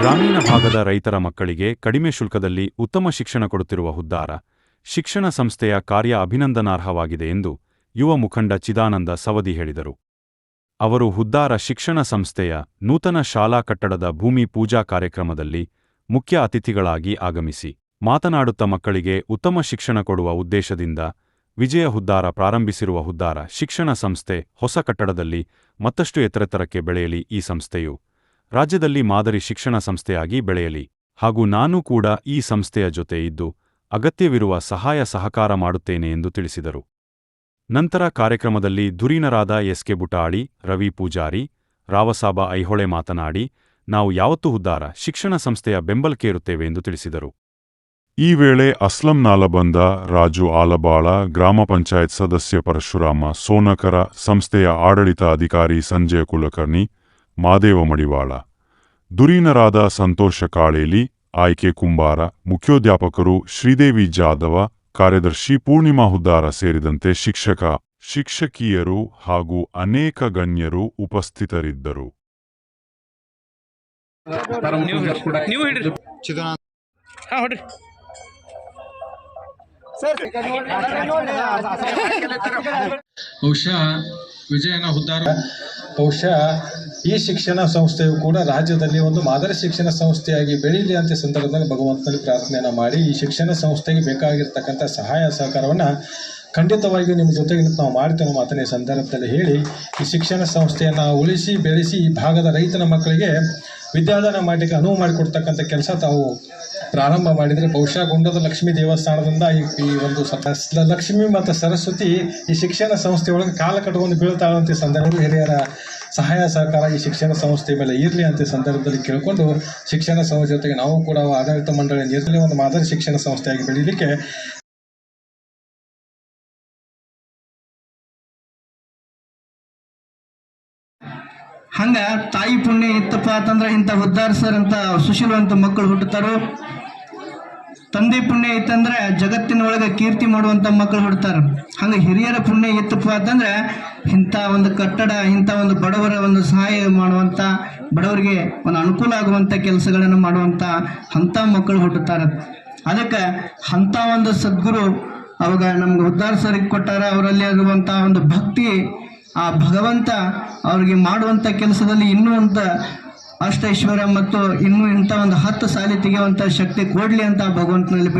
ಗ್ರಾಮೀಣ ಭಾಗದ ರೈತರ ಮಕ್ಕಳಿಗೆ ಕಡಿಮೆ ಶುಲ್ಕದಲ್ಲಿ ಉತ್ತಮ ಶಿಕ್ಷಣ ಕೊಡುತ್ತಿರುವ ಹುದ್ದಾರ, ಶಿಕ್ಷಣ ಸಂಸ್ಥೆಯ ಕಾರ್ಯ ಅಭಿನಂದನಾರ್ಹವಾಗಿದೆ ಎಂದು ಯುವ ಮುಖಂಡ ಚಿದಾನಂದ ಸವದಿ ಹೇಳಿದರು. ಅವರು ಹುದ್ದಾರ ಶಿಕ್ಷಣ ಸಂಸ್ಥೆಯ ನೂತನ ಶಾಲಾ ಕಟ್ಟಡದ ಭೂಮಿ ಪೂಜಾ ಕಾರ್ಯಕ್ರಮದಲ್ಲಿ ಮುಖ್ಯ ಅತಿಥಿಗಳಾಗಿ ಆಗಮಿಸಿ ಮಾತನಾಡುತ್ತ ಮಕ್ಕಳಿಗೆ ಉತ್ತಮ ಶಿಕ್ಷಣ ಕೊಡುವ ಉದ್ದೇಶದಿಂದ ವಿಜಯ ಹುದ್ದಾರ ಪ್ರಾರಂಭಿಸಿರುವ ಹುದ್ದಾರ ಶಿಕ್ಷಣ ಸಂಸ್ಥೆ ಹೊಸ ಕಟ್ಟಡದಲ್ಲಿ ಮತ್ತಷ್ಟು ಎತ್ತರೆತ್ತರಕ್ಕೆ ಬೆಳೆಯಲಿ ಈ ಸಂಸ್ಥೆಯು ರಾಜ್ಯದಲ್ಲಿ ಮಾದರಿ ಶಿಕ್ಷಣ ಸಂಸ್ಥೆಯಾಗಿ ಬೆಳೆಯಲಿ. ಹಾಗೂ ನಾನು ಕೂಡ ಈ ಸಂಸ್ಥೆಯ ಜೊತೆ ಇದ್ದು ಅಗತ್ಯವಿರುವ ಸಹಾಯ ಸಹಕಾರ ಮಾಡುತ್ತೇನೆ ಎಂದು ತಿಳಿಸಿದರು. ನಂತರ ಕಾರ್ಯಕ್ರಮದಲ್ಲಿ ಧುರೀಣರಾದ ಎಸ್ಕೆ ಬುಟಾಳಿ, ರವಿ ಪೂಜಾರಿ, ರಾವಸಾಬ ಐಹೊಳೆ ಮಾತನಾಡಿ, ನಾವು ಯಾವತ್ತೂ ಉದ್ದಾರ, ಶಿಕ್ಷಣ ಸಂಸ್ಥೆಯ ಬೆಂಬಲಕ್ಕೇರುತ್ತೇವೆ ಎಂದು ತಿಳಿಸಿದರು. ಈ ವೇಳೆ ಅಸ್ಲಂ ನಾಲಬಂದ ರಾಜು ಆಲಬಾಳ, ಗ್ರಾಮ ಪಂಚಾಯತ್ ಸದಸ್ಯ ಪರಶುರಾಮ, ಸೋನಕರ, ಸಂಸ್ಥೆಯ ಆಡಳಿತ ಅಧಿಕಾರಿ ಸಂಜಯ ಕುಲಕರ್ಣಿ ಮಾದೇವ ಮಡಿವಾಳ. ದುರೀನರಾದ ಸಂತೋಷ ಕಾಳೇಲಿ ಆಯ್ಕೆ ಕುಂಬಾರ ಮುಖ್ಯೋಧ್ಯಾಪಕರು ಶ್ರೀದೇವಿ ಜಾಧವ ಕಾರ್ಯದರ್ಶಿ ಪೂರ್ಣಿಮಾ ಹುದ್ದಾರ ಸೇರಿದಂತೆ ಶಿಕ್ಷಕ ಶಿಕ್ಷಕಿಯರು ಹಾಗೂ ಅನೇಕ ಗಣ್ಯರು ಉಪಸ್ಥಿತರಿದ್ದರು. ಬಹುಶಃ ವಿಜಯನ ಉದ್ಧಾರ ಬಹುಶಃ ಈ ಶಿಕ್ಷಣ ಸಂಸ್ಥೆಯು ಕೂಡ ರಾಜ್ಯದಲ್ಲಿ ಒಂದು ಮಾದರಿ ಶಿಕ್ಷಣ ಸಂಸ್ಥೆಯಾಗಿ ಬೆಳೀಲಿ ಅಂತ ಸಂದರ್ಭದಲ್ಲಿ ಭಗವಂತನಲ್ಲಿ ಪ್ರಾರ್ಥನೆಯನ್ನು ಮಾಡಿ ಈ ಶಿಕ್ಷಣ ಸಂಸ್ಥೆಗೆ ಬೇಕಾಗಿರ್ತಕ್ಕಂಥ ಸಹಾಯ ಸಹಕಾರವನ್ನು ಖಂಡಿತವಾಗಿ ನಿಮ್ಮ ಜೊತೆಗೆ ನಾವು ಮಾಡ್ತೇವೆ ಮಾತನ್ನ ಸಂದರ್ಭದಲ್ಲಿ ಹೇಳಿ ಈ ಶಿಕ್ಷಣ ಸಂಸ್ಥೆಯನ್ನು ಉಳಿಸಿ ಬೆಳೆಸಿ ಈ ಭಾಗದ ರೈತನ ಮಕ್ಕಳಿಗೆ ವಿದ್ಯಾದಾನ ಮಾಡಲಿಕ್ಕೆ ಅನುವು ಮಾಡಿಕೊಡ್ತಕ್ಕಂಥ ಕೆಲಸ ತಾವು ಪ್ರಾರಂಭ ಮಾಡಿದರೆ ಬಹುಶಃ ಗುಂಡದ ಲಕ್ಷ್ಮೀ ದೇವಸ್ಥಾನದಿಂದ ಈ ಒಂದು ಲಕ್ಷ್ಮಿ ಮತ್ತು ಸರಸ್ವತಿ ಈ ಶಿಕ್ಷಣ ಸಂಸ್ಥೆಯೊಳಗೆ ಕಾಲ ಕಟ್ಕೊಂಡು ಬೀಳ್ತಾಳಂತ ಅಂತ ಈ ಸಂದರ್ಭ ಹಿರಿಯರ ಸಹಾಯ ಸಹಕಾರ ಈ ಶಿಕ್ಷಣ ಸಂಸ್ಥೆ ಮೇಲೆ ಇರಲಿ ಅಂತ ಸಂದರ್ಭದಲ್ಲಿ ಕೇಳಿಕೊಂಡು ಶಿಕ್ಷಣ ಸಂಸ್ಥೆ ಜೊತೆಗೆ ನಾವು ಕೂಡ ಆಡಳಿತ ಮಂಡಳಿ ಇರಲಿ ಒಂದು ಮಾದರಿ ಶಿಕ್ಷಣ ಸಂಸ್ಥೆಯಾಗಿ ಬೆಳೀಲಿಕ್ಕೆ ಹಂಗ ತಾಯಿ ಪುಣ್ಯ ಇತ್ತಪ್ಪ ಅಂತಂದ್ರೆ ಇಂಥ ಉದ್ಧಾರಿಸರಂತ ಸುಶೀಲವಂತ ಮಕ್ಕಳು ಹುಟ್ಟುತ್ತಾರೋ? ತಂದೆ ಪುಣ್ಯ ಇತ್ತಂದ್ರೆ ಜಗತ್ತಿನ ಒಳಗೆ ಕೀರ್ತಿ ಮಾಡುವಂತ ಮಕ್ಕಳು ಹುಡ್ತಾರ ಹಂಗೆ ಹಿರಿಯರ ಪುಣ್ಯ ಇತ್ತಪ್ಪ ಅಂತಂದ್ರೆ ಇಂಥ ಒಂದು ಕಟ್ಟಡ, ಇಂಥ ಒಂದು ಬಡವರ ಒಂದು ಸಹಾಯ ಮಾಡುವಂತ, ಬಡವರಿಗೆ ಒಂದು ಅನುಕೂಲ ಆಗುವಂತ ಕೆಲಸಗಳನ್ನು ಮಾಡುವಂತ ಅಂಥ ಮಕ್ಕಳು ಹುಟ್ಟುತ್ತಾರೆ? ಅದಕ್ಕೆ ಅಂಥ ಒಂದು ಸದ್ಗುರು ಅವಾಗ ನಮ್ಗೆ ಉದ್ಧಾರ ಕೊಟ್ಟಾರ, ಅವರಲ್ಲಿ ಇರುವಂಥ ಒಂದು ಭಕ್ತಿ ಆ ಭಗವಂತ ಅವ್ರಿಗೆ ಮಾಡುವಂತ ಕೆಲಸದಲ್ಲಿ ಇನ್ನೂ ಅಂತ ಅಷ್ಟೈಶ್ವರ್ಯ ಮತ್ತು ಇನ್ನೂ ಇಂಥ ಒಂದು ಹತ್ತು ಸಾಲಿ ತೆಗೆಯುವಂಥ ಶಕ್ತಿ ಕೊಡಲಿ ಅಂತ ಭಗವಂತನಲ್ಲಿ